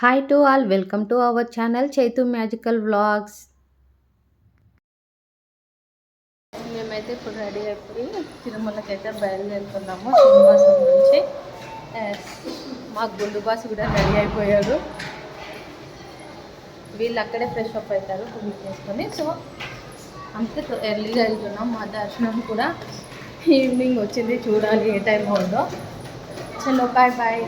Hi to all welcome to our channel Chaitu magical vlogs మేమైతే ఇప్పుడు ready అయిపోయి తిరుమలకి అయితే బయలుదేరుతున్నాము శ్రీనివాసం నుంచి. మా గుండు బాస్ కూడా రెడీ అయిపోయారు వీళ్ళు అక్కడే ఫ్రెష్ అప్ అవుతారు పూజ చేసుకొని. సో అంతే ఎర్లీగా వెళ్తున్నాం మా దర్శనం కూడా. ఈవినింగ్ వచ్చింది చూడాలి ఏ టైం ఉందో. చలో బాయ్ బాయ్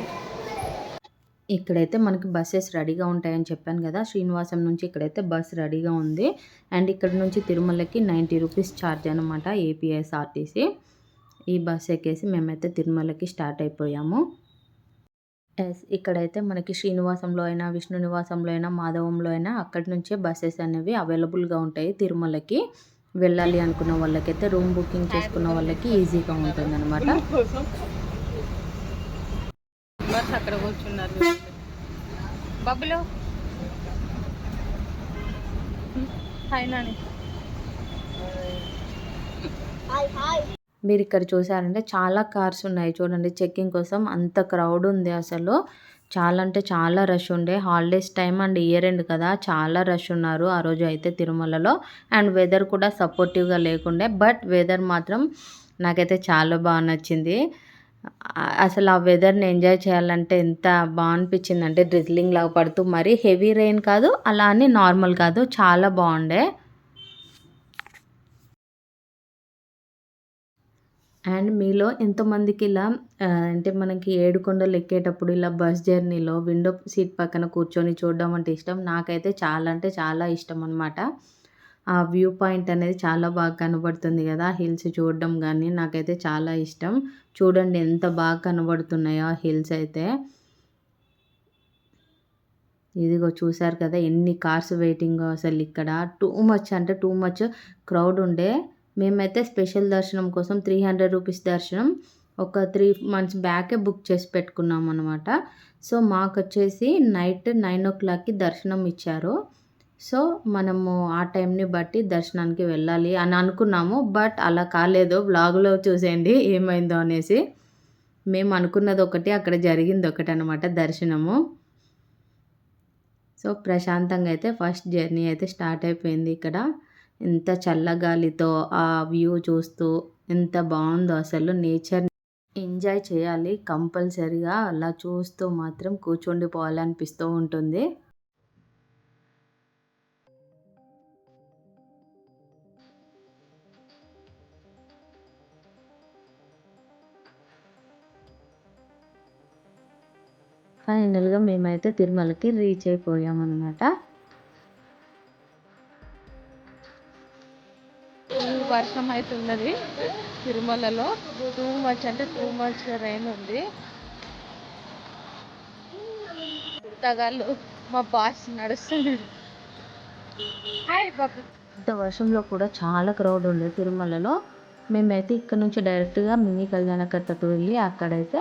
ఇక్కడైతే మనకి బస్సెస్ రెడీగా ఉంటాయని చెప్పాను కదా శ్రీనివాసం నుంచి ఇక్కడైతే బస్ రెడీగా ఉంది. అండ్ ఇక్కడ నుంచి తిరుమలకి నైంటీ రూపీస్ ఛార్జ్ అనమాట ఏపీఎస్ఆర్టీసీ. ఈ బస్ ఎక్కేసి మేమైతే తిరుమలకి స్టార్ట్ అయిపోయాము. ఎస్ ఇక్కడైతే మనకి శ్రీనివాసంలో అయినా విష్ణు నివాసంలో అయినా మాధవంలో అయినా అక్కడి నుంచే బస్సెస్ అనేవి అవైలబుల్గా ఉంటాయి తిరుమలకి. వెళ్ళాలి అనుకున్న వాళ్ళకైతే రూమ్ బుకింగ్ చేసుకున్న వాళ్ళకి ఈజీగా ఉంటుంది అనమాట బస్ అక్కడ కూర్చున్నారు. బబ్బులు. హాయ్ నాని. మీరు ఇక్కడ చూసారంటే చాలా కార్స్ ఉన్నాయి. చూడండి చెక్కింగ్ కోసం అంత క్రౌడ్ ఉంది అసలు. చాలా అంటే చాలా రష్ ఉండే. Holidays time and year end కదా. చాలా రష్ ఉన్నారు ఆ రోజు అయితే తిరుమలలో. అండ్ వెదర్ కూడా సపోర్టివ్గా లేకుండే. బట్ వెదర్ మాత్రం నాకైతే చాలా బాగా నచ్చింది. అసలు ఆ వెదర్ని ఎంజాయ్ చేయాలంటే ఎంత బాగా అనిపించింది అంటే డ్రిజ్లింగ్ లాగా పడుతూ మరీ హెవీ రెయిన్ కాదు అలా అని నార్మల్ కాదు చాలా బాగుండే. అండ్ మీలో ఎంతమందికి ఇలా అంటే మనకి ఏడుకొండలు ఎక్కేటప్పుడు ఇలా బస్ జర్నీలో విండో సీట్ పక్కన కూర్చొని చూడడం అంటే ఇష్టం. నాకైతే చాలా అంటే చాలా ఇష్టం అనమాట ఆ వ్యూ పాయింట్ అనేది చాలా బాగా కనబడుతుంది కదా హిల్స్ చూడడం కానీ నాకైతే చాలా ఇష్టం. చూడండి ఎంత బాగా కనబడుతున్నాయో ఆ హిల్స్ అయితే. ఇదిగో చూసారు కదా ఎన్ని కార్స్ వెయిటింగ్ అసలు ఇక్కడ. టూ మచ్ అంటే టూ మచ్ క్రౌడ్ ఉండే. మేమైతే స్పెషల్ దర్శనం కోసం త్రీ హండ్రెడ్ రూపీస్ దర్శనం ఒక త్రీ మంత్స్ బ్యాకే బుక్ చేసి పెట్టుకున్నాం అనమాట సో మాకు వచ్చేసి నైట్ నైన్ ఓ క్లాక్కి దర్శనం ఇచ్చారు. సో మనము ఆ టైంని బట్టి దర్శనానికి వెళ్ళాలి అని అనుకున్నాము బట్ అలా కాలేదు. బ్లాగ్లో చూసేయండి ఏమైందో అనేసి. మేము అనుకున్నది ఒకటి అక్కడ జరిగింది ఒకటి అనమాట దర్శనము. సో ప్రశాంతంగా అయితే ఫస్ట్ జర్నీ అయితే స్టార్ట్ అయిపోయింది ఇక్కడ. ఎంత చల్లగాలితో ఆ వ్యూ చూస్తూ ఎంత బాగుందో అసలు నేచర్. ఎంజాయ్ చేయాలి కంపల్సరిగా. అలా చూస్తూ మాత్రం కూర్చుండిపోవాలనిపిస్తూ ఉంటుంది. ఫైనల్గా మేమైతే తిరుమలకి రీచ్ అయిపోయామన్నమాట. వర్షం అయితే ఉన్నది తిరుమలలో. టూ మచ్ అంటే టూ మచ్ రైన్ ఉంది. తగాళ్ళు మా బాస్ బాబు. ఇంత వర్షంలో కూడా చాలా క్రౌడ్ ఉంది తిరుమలలో. మేమైతే ఇక్కడ నుంచి డైరెక్ట్గా మినీ కళ్యాణకట్టకు వెళ్ళి అక్కడైతే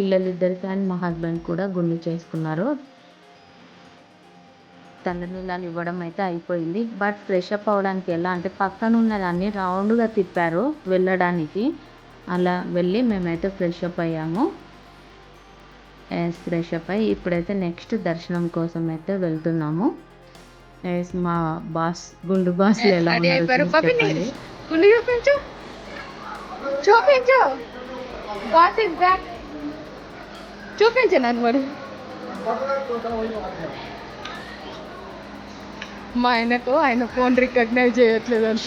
పిల్లలిద్దరికి అండ్ మా హస్బెండ్ కూడా గుండు చేసుకున్నారు. తల్లనీళ్ళని ఇవ్వడం అయితే అయిపోయింది. బట్ ఫ్రెష్ అప్ అవ్వడానికి ఎలా అంటే పక్కన ఉన్నదాన్ని రౌండ్గా తిప్పారు వెళ్ళడానికి. అలా వెళ్ళి మేమైతే ఫ్రెష్ అప్ అయ్యాము. ఎస్ ఫ్రెష్ అప్ అయ్యి ఇప్పుడైతే నెక్స్ట్ దర్శనం కోసం అయితే వెళ్తున్నాము. ఎస్ మా బాస్ గుండు బాస్ ఎలా ఉన్నారో చూపించు. చూపించు. బాస్ ఇస్ బ్యాక్ చూపించు నన్ను మరి. మా ఆయనకు ఆయన ఫోన్ రికగ్నైజ్ చేయట్లేదు అంట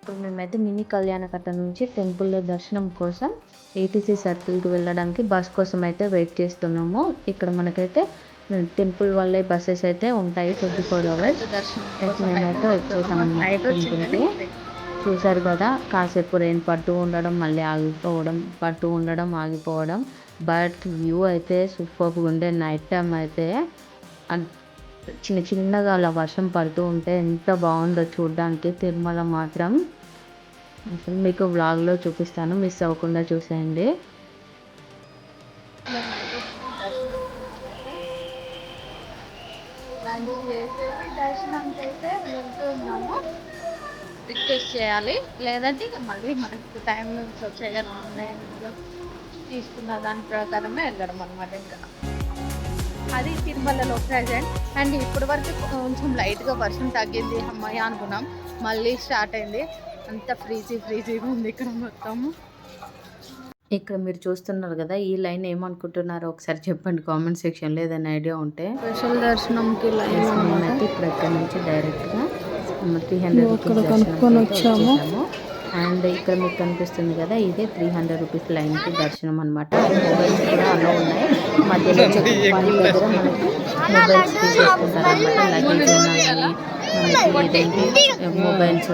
ఇప్పుడు మేమైతే మినీ కళ్యాణకట్ట నుంచి టెంపుల్లో దర్శనం కోసం ఏటీసీ సర్కిల్కి వెళ్ళడానికి బస్ కోసం అయితే వెయిట్ చేస్తున్నాము. ఇక్కడ మనకైతే టెంపుల్ వల్లే బస్సెస్ అయితే ఉంటాయి ట్వంటీ ఫోర్ అవర్స్. మేమైతే వచ్చేసాం చూసారు కదా కాసేపు రెయిన్ పడుతూ ఉండడం మళ్ళీ ఆగిపోవడం పడుతూ ఉండడం ఆగిపోవడం. బట్ వ్యూ అయితే సూపర్గా ఉండే. నైట్ టైం అయితే చిన్న చిన్నగా అలా వర్షం పడుతూ ఉంటే ఎంత బాగుందో చూడడానికి. తిరుమల మాత్రం. అసలు మీకు వ్లాగ్లో చూపిస్తాను మిస్ అవ్వకుండా చూసేయండి. దర్శనంకి అయితే వెళ్తున్నాము రిక్వెస్ట్ చేయాలి. లేదంటే ఇక మళ్ళీ మనకి టైం నుంచి ఆన్లైన్లో తీసుకున్న దాని ప్రకారమే వెళ్ళడం అనమాట ఇంకా. అది తిరుమలలో ప్రజెంట్ అండ్ ఇప్పటి వరకు కొంచెం లైట్గా వర్షం తగ్గింది అమ్మాయి అనుకున్నాం. మళ్ళీ స్టార్ట్ అయింది. అంత ఫ్రీజీ ఫ్రీజీగా ఉంది ఇక్కడ మొత్తము. ఇక్కడ మీరు చూస్తున్నారు కదా ఈ లైన్ ఏమనుకుంటున్నారో ఒకసారి చెప్పండి కామెంట్ సెక్షన్లో ఏదైనా ఐడియా ఉంటే. స్పెషల్ దర్శనంకి లైన్ ఇప్పుడు ఇక్కడ నుంచి డైరెక్ట్గా త్రీ హండ్రెడ్ కనుక్కొని వచ్చాము. అండ్ ఇక్కడ మీకు కనిపిస్తుంది కదా ఇదే త్రీ హండ్రెడ్ రూపీస్ లైన్కి దర్శనం అనమాట మొబైల్స్ కూడా అలా ఉన్నాయి. మధ్యలో చెక్ పాయింట్ దగ్గర మనకి మొబైల్స్ తీసుకుంటారు అనమాట లగేజ్ ఉన్నాయని మొబైల్స్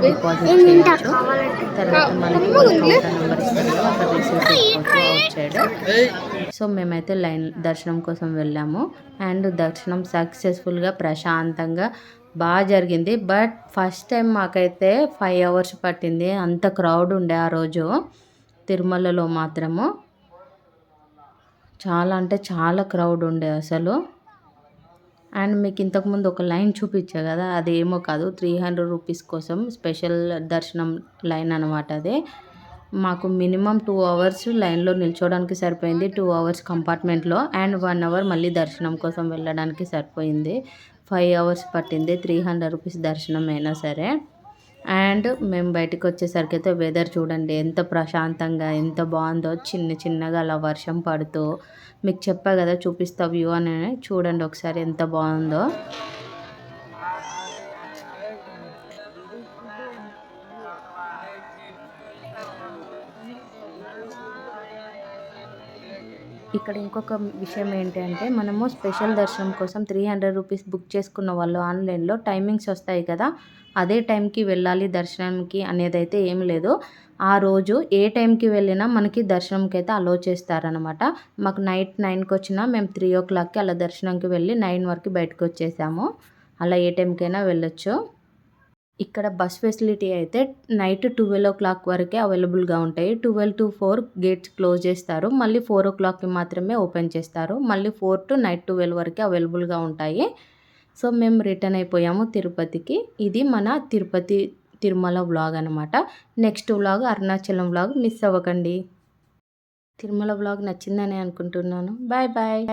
డిపాజిట్ తర్వాత మనకి నెంబర్ ఇస్తారు అక్కడ రిసీవ్ సో మేమైతే లైన్ దర్శనం కోసం వెళ్ళాము. అండ్ దర్శనం సక్సెస్ఫుల్గా ప్రశాంతంగా బాగా జరిగింది. బట్ ఫస్ట్ టైం మాకైతే ఫైవ్ అవర్స్ పట్టింది. అంత క్రౌడ్ ఉండే ఆ రోజు. తిరుమలలో మాత్రము. చాలా అంటే చాలా క్రౌడ్ ఉండే అసలు. అండ్ మీకు ఇంతకుముందు ఒక లైన్ చూపించా కదా అది ఏమో కాదు. త్రీ హండ్రెడ్ రూపీస్ కోసం స్పెషల్ దర్శనం లైన్ అనమాట అదే. మాకు మినిమం టూ అవర్స్ లైన్లో నిల్చోవడానికి సరిపోయింది. టూ అవర్స్ కంపార్ట్మెంట్లో అండ్ వన్ అవర్ మళ్ళీ దర్శనం కోసం వెళ్ళడానికి సరిపోయింది. ఫైవ్ అవర్స్ పట్టింది. త్రీ హండ్రెడ్ రూపీస్ దర్శనం అయినా సరే. అండ్ మేము బయటకు వచ్చేసరికి అయితే వెదర్ చూడండి ఎంత ప్రశాంతంగా ఎంత బాగుందో చిన్న చిన్నగా అలా వర్షం పడుతూ. మీకు చెప్పా కదా చూపిస్తా వ్యూ అని చూడండి ఒకసారి ఎంత బాగుందో. ఇక్కడ ఇంకొక విషయం ఏంటంటే మనము స్పెషల్ దర్శనం కోసం త్రీ హండ్రెడ్ రూపీస్ బుక్ చేసుకున్న వాళ్ళు ఆన్లైన్లో టైమింగ్స్ వస్తాయి కదా అదే టైంకి వెళ్ళాలి దర్శనానికి అనేది అయితే ఏం లేదు. ఆ రోజు ఏ టైంకి వెళ్ళినా మనకి దర్శనంకి అయితే అలో చేస్తారనమాట మాకు నైట్ నైన్కి వచ్చినా మేము త్రీ ఓ క్లాక్కి అలా దర్శనంకి వెళ్ళి నైన్ వరకు బయటకు వచ్చేసాము. అలా ఏ టైంకైనా వెళ్ళొచ్చు. ఇక్కడ బస్ ఫెసిలిటీ అయితే నైట్ ట్వెల్వ్ ఓ క్లాక్ వరకే అవైలబుల్గా ఉంటాయి. Twelve to four gates close చేస్తారు. మళ్ళీ ఫోర్ ఓ క్లాక్కి మాత్రమే ఓపెన్ చేస్తారు. మళ్ళీ ఫోర్ టు నైట్ ట్వెల్వ్ వరకే అవైలబుల్గా ఉంటాయి. సో మేము రిటర్న్ అయిపోయాము తిరుపతికి. ఇది మన తిరుపతి తిరుమల వ్లాగ్ అనమాట next vlog Arunachalam vlog. Miss అవ్వకండి. తిరుమల వ్లాగ్ నచ్చిందని అనుకుంటున్నాను. Bye bye.